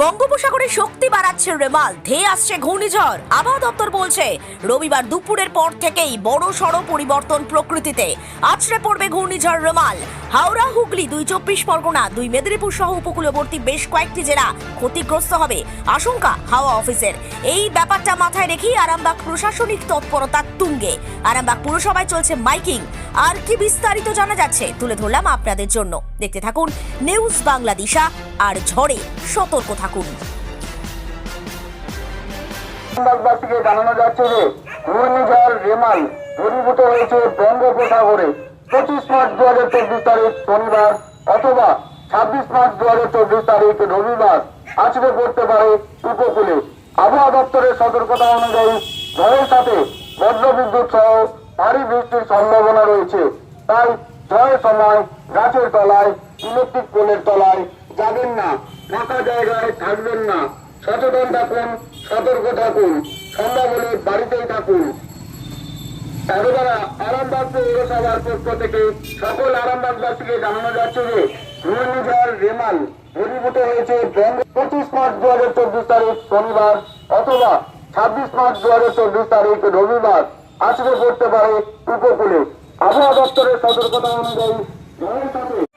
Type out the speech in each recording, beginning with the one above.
বঙ্গোপসাগরে শক্তি বাড়াচ্ছে রেমাল, ধেয়ে আসছে ঘূর্ণিঝড়। আবহাওয়া দপ্তর বলছে, রবিবার দুপুরের পর থেকেই বড় সড় পরিবর্তন প্রকৃতিতে। আছড়ে পড়বে ঘূর্ণিঝড় রেমাল। হাওড়া, হুগলি, দুই চব্বিশ পরগনা, দুই মেদিনীপুর সহ উপকূলবর্তী বেশ কয়েকটি জেলা ক্ষতিগ্রস্ত হবে, আশঙ্কা হাওয়া অফিসের। এই ব্যাপারটা মাথায় রেখেই আরামবাগ প্রশাসনিক তৎপরতা তুঙ্গে। আরামবাগ পুরসভায় চলছে মাইকিং। আর কি বিস্তারিত জানা যাচ্ছে, তুলে ধরলাম আপনাদের জন্য। দেখতে থাকুন নিউজ বাংলাদেশা। আর ঝড়ে সতর্ক থাকুন। জানানো যাচ্ছে যে, ঘূর্ণিঝড় রেমাল হয়েছে বঙ্গোপসাগরে। পঁচিশ মার্চ দু হাজার চব্বিশ তারিখ শনিবার অথবা ছাব্বিশ মার্চ দু হাজার চব্বিশ তারিখ রবিবার আছড়ে পড়তে পারে উপকূলে। আবহাওয়া দপ্তরের সতর্কতা অনুযায়ী, ঝড়ের সাথে বজ্রবিদ্যুৎ সহ ভারী বৃষ্টির সম্ভাবনা রয়েছে। তাই ঝড়ের সময় গাছের তলায়, ইলেকট্রিক পোলের তলায় যাবেন না, ফাঁকা জায়গায় থাকবেন না। সচেতন থাকুন, সতর্ক থাকুন সম্ভব হলে বাড়িতেই থাকুন। ছাব্বিশ মার্চ রবিবার আছড়ে পড়তে পারে উপকূলে। আবহাওয়া দপ্তরের সতর্কতা অনুযায়ী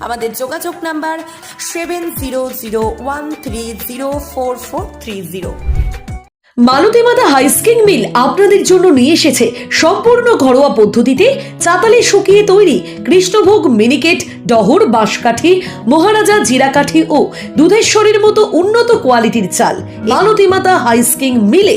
আমাদের যোগাযোগ number seven zero zero one three zero four four three zero. Malatimata husking mill আপনাদের জন্য নিয়ে এসেছে সম্পূর্ণ ঘরোয়া পদ্ধতিতে চাতালে শুকিয়ে তৈরি কৃষ্ণভোগ মিনিকেট ডহর বাঁশকাঠি মহারাজা জিরাকাঠি ও দুধেশ্বরীর মতো উন্নত কোয়ালিটির চাল। মালতীমাতা হাইস্কিং মিলে